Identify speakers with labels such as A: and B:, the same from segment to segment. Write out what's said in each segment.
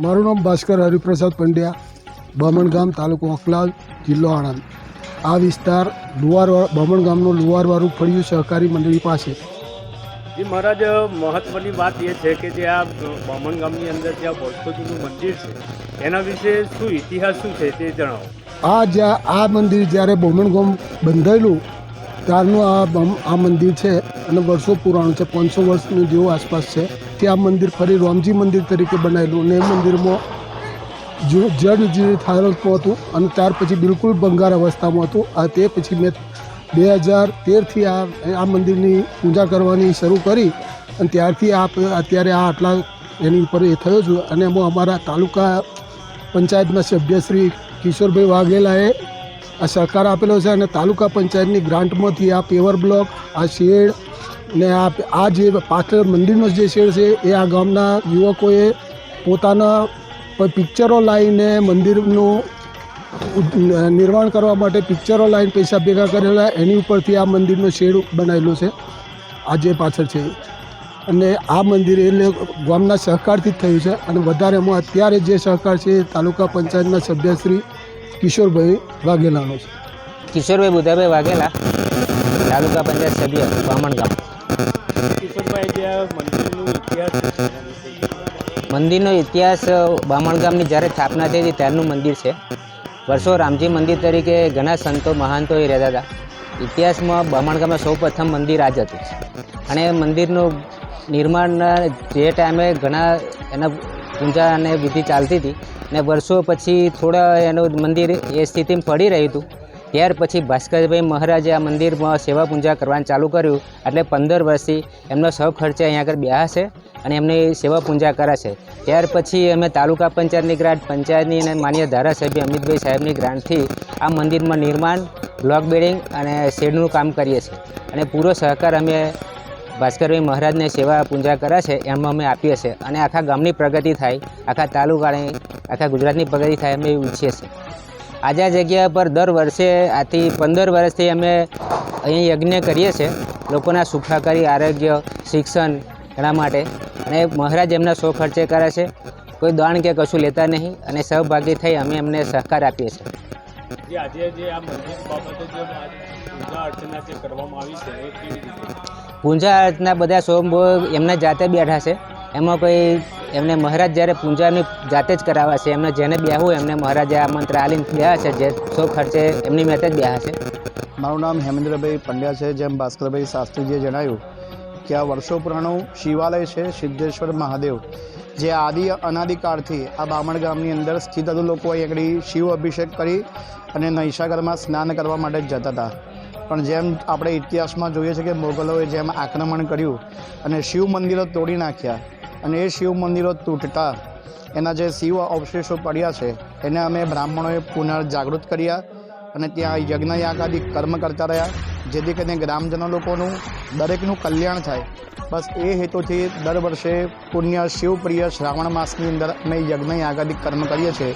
A: મારું નામ ભાસ્કર હરિપ્રસાદ પંડ્યા બમણ ગામ તાલુકો અકલાલ જિલ્લો આણંદ. આ વિસ્તાર લુવાર બમણ ગામનું લુવારવાળું ફળિયું સહકારી મંડળી પાસે.
B: એ મહારાજ મહત્વની વાત એ છે કે જે આ બામણ ગામની અંદર જે આ વર્ષો મંદિર છે એના વિશે શું ઇતિહાસ શું છે તે જણાવો.
A: આ જ્યાં આ મંદિર જ્યારે બામણ ગામ બંધાયેલું ત્યારનું આ આ મંદિર છે અને વર્ષો પુરાણું છે, પાંચસો વર્ષનું જેવું આસપાસ છે. તે આ મંદિર ફરી રોમજી મંદિર તરીકે બનાવેલું અને એ મંદિરમાં જળ જે હાલતમાં હતું અને ત્યાર પછી બિલકુલ ભંગાર અવસ્થામાં હતું. આ તે પછી મેં બે હજાર તેરથી આ આ મંદિરની પૂજા કરવાની શરૂ કરી અને ત્યારથી આ અત્યારે આ આટલા એની ઉપર એ થયો છું. અને એમાં અમારા તાલુકા પંચાયતના સભ્યશ્રી કિશોરભાઈ વાઘેલાએ આ સહકાર આપેલો છે અને તાલુકા પંચાયતની ગ્રાન્ટમાંથી આ પેવર બ્લોક, આ શેડ ને આ આ જે પાછળ મંદિરનો જે શેડ છે, એ આ ગામના યુવકોએ પોતાના પિક્ચરો લાવીને મંદિરનું નિર્માણ કરવા માટે પિક્ચરો લાવીને પૈસા ભેગા કરેલા, એની ઉપરથી આ મંદિરનો શેડ બનાવેલો છે, આ જે પાછળ છે. અને આ મંદિર એટલે ગામના સહકારથી જ થયું છે અને વધારે એમાં અત્યારે જે સહકાર છે તાલુકા પંચાયતના સભ્ય શ્રી કિશોરભાઈ વાઘેલાનો છે.
C: કિશોરભાઈ બુધાભાઈ વાઘેલા તાલુકા પંચાયત સભ્ય બામણ ગામ.
B: કિશોરભાઈ જે મંદિરનો ઇતિહાસ છે. એના વિશે
C: મંદિરનો ઇતિહાસ બામણ ગામની જ્યારે સ્થાપના થઈ હતી ત્યારનું મંદિર છે. વર્ષો રામજી મંદિર તરીકે ઘણા સંતો મહાંતો એ રહેતા હતા. ઇતિહાસમાં બામણ ગામમાં સૌ પ્રથમ મંદિર આ જ હતું. અને એ મંદિરનું નિર્માણ જે ટાઈમે ઘણા એના પૂજા અને વિધિ ચાલતી હતી. અને વર્ષો પછી થોડા એનું મંદિર એ સ્થિતિમાં પડી રહ્યું હતું. ત્યાર પછી ભાસ્કરભાઈ મહારાજે આ મંદિરમાં સેવા પૂજા કરવાનું ચાલુ કર્યું એટલે પંદર વર્ષથી એમનો સૌ ખર્ચે અહીંયા આગળ બેહાશે અને એમની સેવા પૂજા કરાશે. ત્યાર પછી અમે તાલુકા પંચાયતની ગ્રાન્ટ, પંચાયતની અને માન્ય ધારાસભ્ય અમિતભાઈ સાહેબની ગ્રાન્ટથી આ મંદિરમાં નિર્માણ, બ્લોક બિલ્ડિંગ અને શેડનું કામ કરીએ છીએ. અને પૂરો સહકાર અમે ભાસ્કરભાઈ મહારાજને સેવા પૂજા કરે છે એમ અમે આપીએ છીએ. અને આખા ગામની પ્રગતિ થાય, આખા તાલુકાની, આખા ગુજરાતની પ્રગતિ થાય અમે ઈચ્છીએ છીએ. આજે આ જગ્યા પર દર વર્ષે, આથી પંદર વર્ષથી અમે અહીં યજ્ઞ કરીએ છીએ, લોકોના સુખાકારી, આરોગ્ય, શિક્ષણ, એના માટે. અને મહારાજ એમના સો ખર્ચે કરે છે, કોઈ દાણ કે કશું લેતા નહીં અને સહભાગી થઈ અમે એમને સહકાર આપીએ છીએ.
B: પૂજા અર્ચના
C: બધા સ્વયંભોગ એમના જાતે બેઠા છે. એમાં કોઈ એમને મહારાજ જ્યારે પૂજાની જાતે જ કરાવે છે, એમને જેને બેહવું એમને મહારાજે આ મંત્ર આલીને બેહા છે, જે સૌ ખર્ચે એમની મેતે જ બેહા છે.
D: મારું નામ હેમેન્દ્રભાઈ પંડ્યા છે, જેમ ભાસ્કરભાઈ શાસ્ત્રીજીએ જણાવ્યું કે આ વર્ષો પુરાણું શિવાલય છે, સિદ્ધેશ્વર મહાદેવ. જે આદિ અનાદિકાળથી આ બામણ ગામની અંદર સ્થિત લોકો અહીં આગળ શિવ અભિષેક કરી અને નૈશાગરમાં સ્નાન કરવા માટે જતા હતા. પણ જેમ આપણે ઇતિહાસમાં જોઈએ છે કે મોગલોએ જેમ આક્રમણ કર્યું અને શિવ મંદિરો તોડી નાખ્યા અને એ શિવ મંદિરો તૂટતા એના જે શિવ અવશેષો પડ્યા છે, એને અમે બ્રાહ્મણોએ પુનર્જાગૃત કર્યા અને ત્યાં યજ્ઞ યાગાદિ કર્મ કરતા રહ્યા, જેથી કરીને ગ્રામજનો લોકોનું દરેકનું કલ્યાણ થાય. બસ એ હેતુથી દર વર્ષે પુણ્ય શિવપ્રિય શ્રાવણ માસની અંદર અમે યજ્ઞ યાગાદિ કર્મ કરીએ છીએ,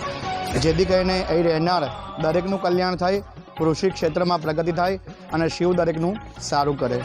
D: જેથી કરીને અહીં રહેનાર દરેકનું કલ્યાણ થાય, કૃષિ ક્ષેત્રમાં પ્રગતિ થાય અને શિવ દરેકનું સારું કરે.